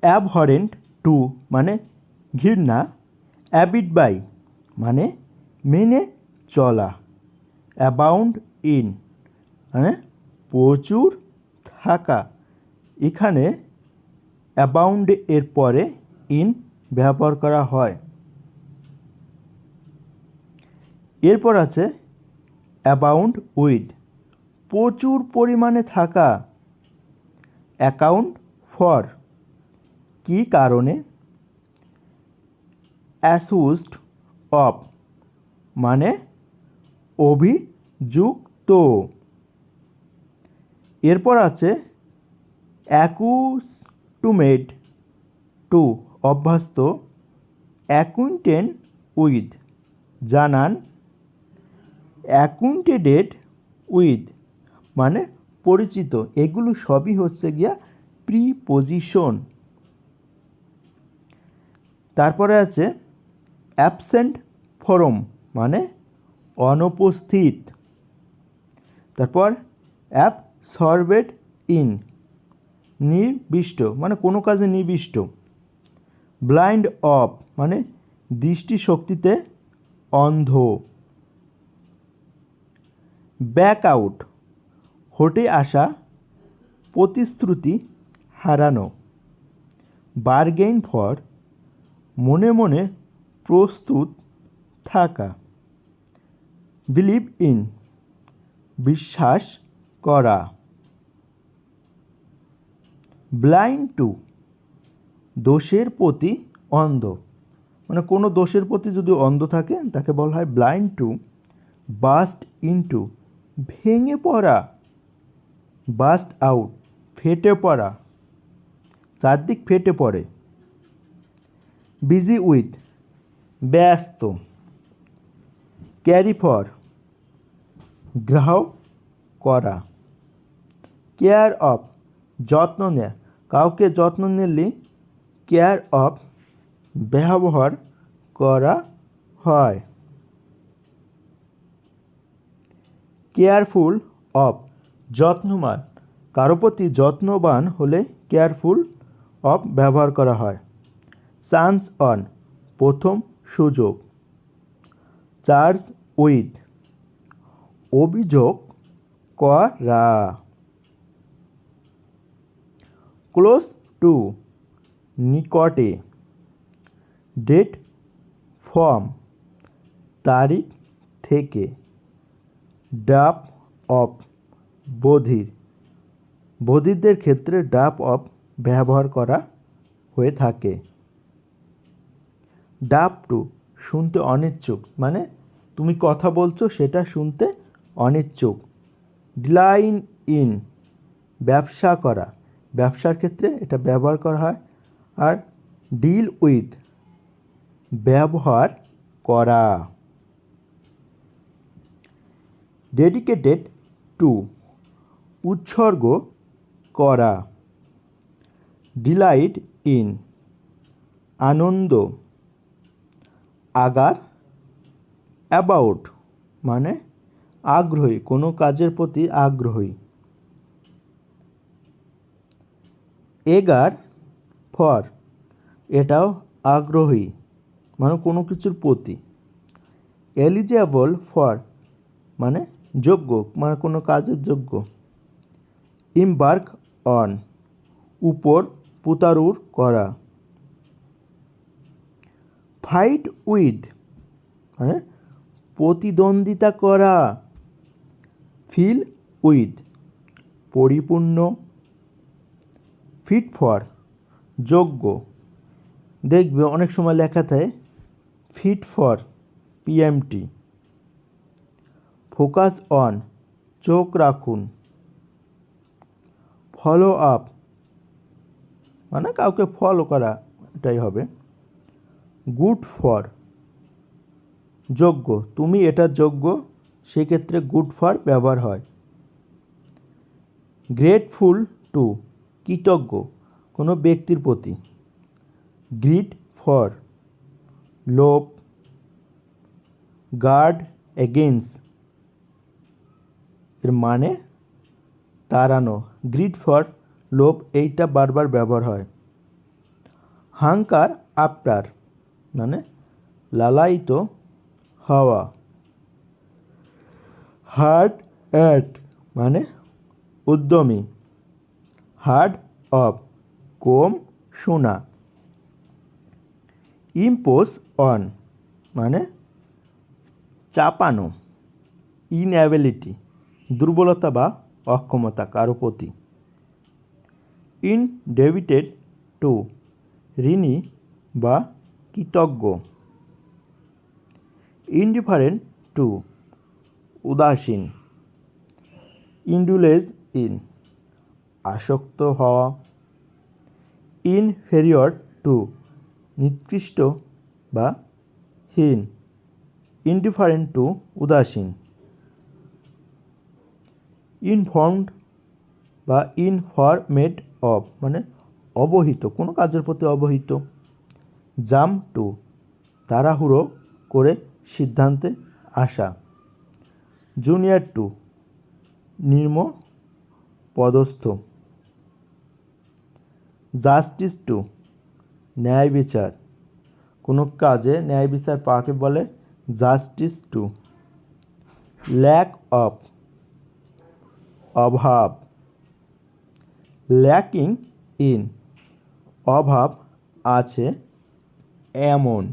অ্যাবহরেন্ট two মানে ঘৃণা, abide by মানে মেনে চলা, অ্যাবাউন্ড ইন মানে প্রচুর থাকা। এখানে অ্যাবাউন্ড এর পরে ইন ব্যবহার করা হয়। এরপর আছে অ্যাবাউন্ড উইথ, প্রচুর পরিমাণে থাকা। অ্যাকাউন্ট ফর কী কারণে? অ্যাসুস্ট অফ মানে অভিযুক্ত। এরপর আছে অ্যাকুস্টুমেড টু অভ্যস্ত অ্যাকুইন্টেন্ট উইথ জানান অ্যাকুইন্টেডেড উইথ মানে পরিচিত। এগুলো সবই হচ্ছে গিয়া প্রিপোজিশন। তারপরে আছে অ্যাবসেন্ট ফরম মানে অনুপস্থিত। তারপর অ্যাপ সরবেট ইন নির্বিষ্ট মানে কোনো কাজে নির্বিষ্ট। ব্লাইন্ড অফ মানে দৃষ্টিশক্তিতে অন্ধ। ব্যাক আউট হটে আসা প্রতিশ্রুতি হারানো। বার্গেইন ফর মনে মনে প্রস্তুত থাকা। বিলিভ ইন বিশ্বাস করা। ব্লাইন্ড টু দোষের প্রতি অন্ধ। মানে কোনো দোষের প্রতি যদি অন্ধ থাকে, তাকে বলা হয় ব্লাইন্ড টু বাস্ট ইনটু ভেঙে পড়া বাস্ট আউট ফেটে পড়া। চারদিক ফেটে পড়ে। বিজি উইথ, ব্যস্ত, ক্যারি ফর, গ্রাহক করা, কেয়ার অফ, যত্ন নেয়া কাউকে যত্ন নিলে কেয়ার অফ, ব্যবহার করা হয়। কেয়ারফুল অফ যত্নমান কারও প্রতি যত্নবান হলে কেয়ারফুল অফ ব্যবহার করা হয়। চান্স অন প্রথম সুযোগ। Charge with. অভিযোগ করা। ক্লোজ টু নিকটে। ডেট ফর্ম তারিখ থেকে। ডাপ অফ বধির। বধিরদের ক্ষেত্রে ডাপ অফ ব্যবহার করা হয়ে থাকে। ডাব টু, শুনতে অনিচ্ছুক। মানে তুমি কথা বলছো, সেটা শুনতে অনিচ্ছুক। ডিলাইন ইন, ব্যবসা করা। ব্যবসার ক্ষেত্রে এটা ব্যবহার করা হয়। আর ডিল উইথ, ব্যবহার করা। ডেডিকেটেড টু, উৎসর্গ করা। ডিলাইট ইন, আনন্দ। আগার অ্যাবাউট মানে আগ্রহী, কোনো কাজের প্রতি আগ্রহী। এগার ফর এটাও আগ্রহী মানে কোনো কিছুর প্রতি। এলিজিবল ফর মানে যোগ্য মানে কোনো কাজের যোগ্য। ইমবার্ক অন উপর পুতারুর করা। ফাইট উইথ মানে প্রতিদ্বন্দ্বিতা করা। ফিল উইথ পরিপূর্ণ। ফিট ফর, যোগ্য। দেখবে অনেক সময় লেখা থাকে, fit for PMT. Focus on, চোখ রাখুন। ফলো আপ মানে কাউকে ফলো করা এটাই হবে। Good for. যোগ্য, তুমি এটা যোগ্য, সেক্ষেত্রে গুড ফর ব্যবহার হয়। গ্রেটফুল টু, কৃতজ্ঞ, কোনো ব্যক্তির প্রতি। গ্রিড ফর, লোভ। গার্ড এগেনস্ট এর মানে তাড়ানো। গ্রিড ফর, লোভ, এইটা বারবার ব্যবহার হয়। হাঙ্কার আফটার মানে লালায়িত হাওয়া। হার্ড অ্যাট মানে উদ্যমী। হার্ড অফ, কম শোনা। ইম্পোজ অন মানে চাপানো। ইনঅ্যাবিলিটি দুর্বলতা বা অক্ষমতা, কারও প্রতি। ইন ডেবিটেড টু, ঋণী বা কৃতজ্ঞ। ইনডিফারেন্ট টু, উদাসীন। ইন্ডুলেজ ইন, আসক্ত হওয়া। ইনফেরিয়র টু, নিকৃষ্ট বা হীন। ইনডিফারেন্ট টু, উদাসীন। ইনফর্মড বা ইনফরমেড অফ মানে অবহিত, কোনো কাজের প্রতি অবহিত। জাম টু, তাড়াহুড়ো করে সিদ্ধান্তে আসা। জুনিয়র টু, নিম্ন পদস্থ। জাস্টিস টু, ন্যায় বিচার। কোনো কাজে ন্যায় বিচার পাকে বলে জাস্টিস টু। ল্যাক অফ অভাব। ল্যাকিং ইন অভাব আছে এমন।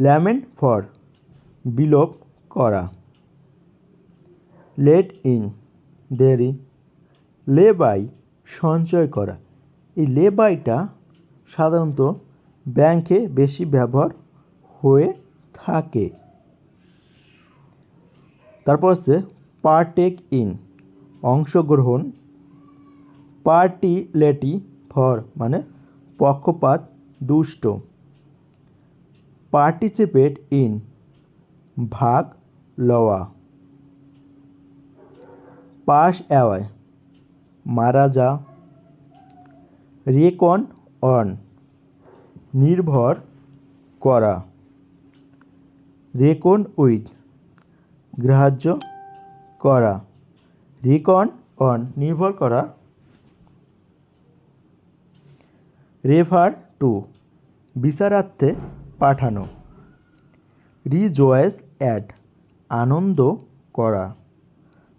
ল্যামেন্ট ফর বিলোপ করা। লেট ইন দেরি। লে বাই সঞ্চয় করা। এই লে বাইটা সাধারণত ব্যাংকে বেশি ব্যবহার হয়ে থাকে। তারপর হচ্ছে পার্টেক ইন, অংশগ্রহণ। পার্টিলেটি ফর মানে পক্ষপাত দুষ্ট। Participate in. ভাগ লওয়া। পাস অ্যাওয়ায় মারা যা। রেকন অন নির্ভর করা। Reckon with. গ্রাহ্য করা। রেকন অন নির্ভর করা। রেফার টু বিচারার্থে পাঠানো। রিজয়েস অ্যাট আনন্দ করা।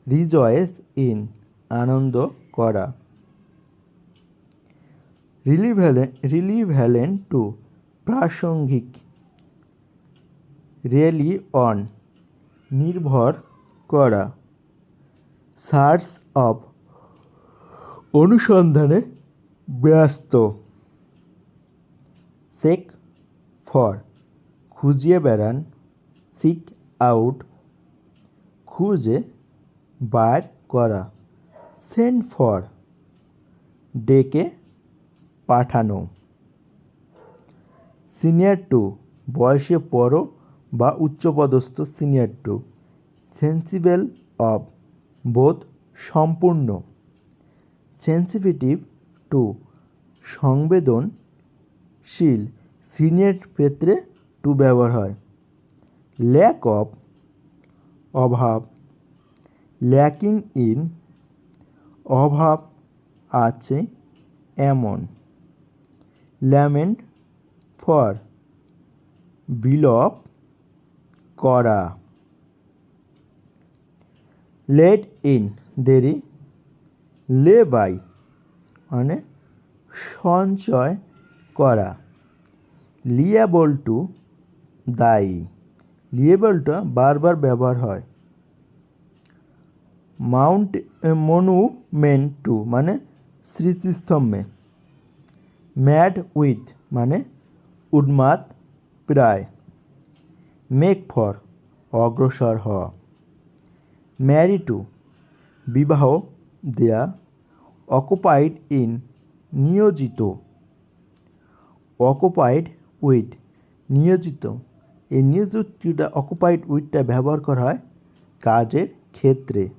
রিজয়েস ইন আনন্দ করা। রিলিভ্যালেন্ট রিলিভ্যালেন্ট টু প্রাসঙ্গিক। রেলি অন নির্ভর করা। সার্চ অফ অনুসন্ধানে ব্যস্ত। সেক ফর খুঁজিয়ে বেড়ান, সিক আউট, খুঁজে বার করা, সেন্ড ফর ডেকে পাঠানো। সিনিয়র টু, বয়সে বড় বা উচ্চপদস্থ সিনিয়র টু, সেন্সিবল অফ বোধ সম্পূর্ণ। সেন্সিটিভ টু, সংবেদনশীল সিনিয়র ক্ষেত্রে টু ব্যবহার হয়। ল্যাক অফ অভাব ল্যাকিং ইন অভাব আছে এমন। ল্যামেন্ট ফর বিলপ করা। লেট ইন দেরি। লে বাই মানে সঞ্চয় করা। লিয়াবল টু দায়ী। লিয়েবলটা বারবার ব্যবহার হয়। মাউন্ট মনুমেন্ট টু মানে স্মৃতিস্তম্ভে। ম্যাড উইথ মানে উন্মাদ প্রায়। মেক ফর অগ্রসর হওয়া। ম্যারি টু বিবাহ দেয়া। অকুপাইড ইন নিয়োজিত। অকুপাইড উইথ নিয়োজিত। এই নিয়োজিতটা অকুপাইড উইথটা ব্যবহার করা হয় কাজের ক্ষেত্রে।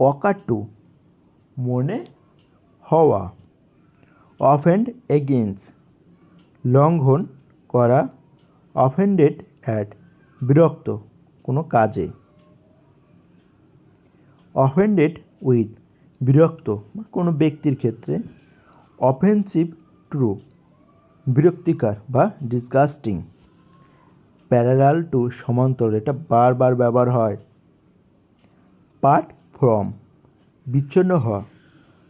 অকার টু মনে হওয়া। অফেন্ড এগেন্স লঙ্ঘন করা। অফেন্ডেড অ্যাট বিরক্ত কোনো কাজে। অফেন্ডেড উইথ বিরক্ত কোনো ব্যক্তির ক্ষেত্রে। অফেন্সিভ ট্রু বিরক্তিকর বা ডিসগাস্টিং প্যারালাল টু সমান্তর এটা বারবার ব্যবহার হয়। পার্ট ফ্রম বিচ্ছিন্ন হওয়া,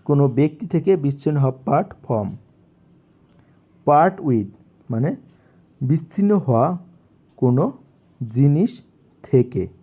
কোনো ব্যক্তি থেকে বিচ্ছিন্ন হওয়া পার্ট ফ্রম পার্ট উইথ মানে বিচ্ছিন্ন হওয়া কোনো জিনিস থেকে।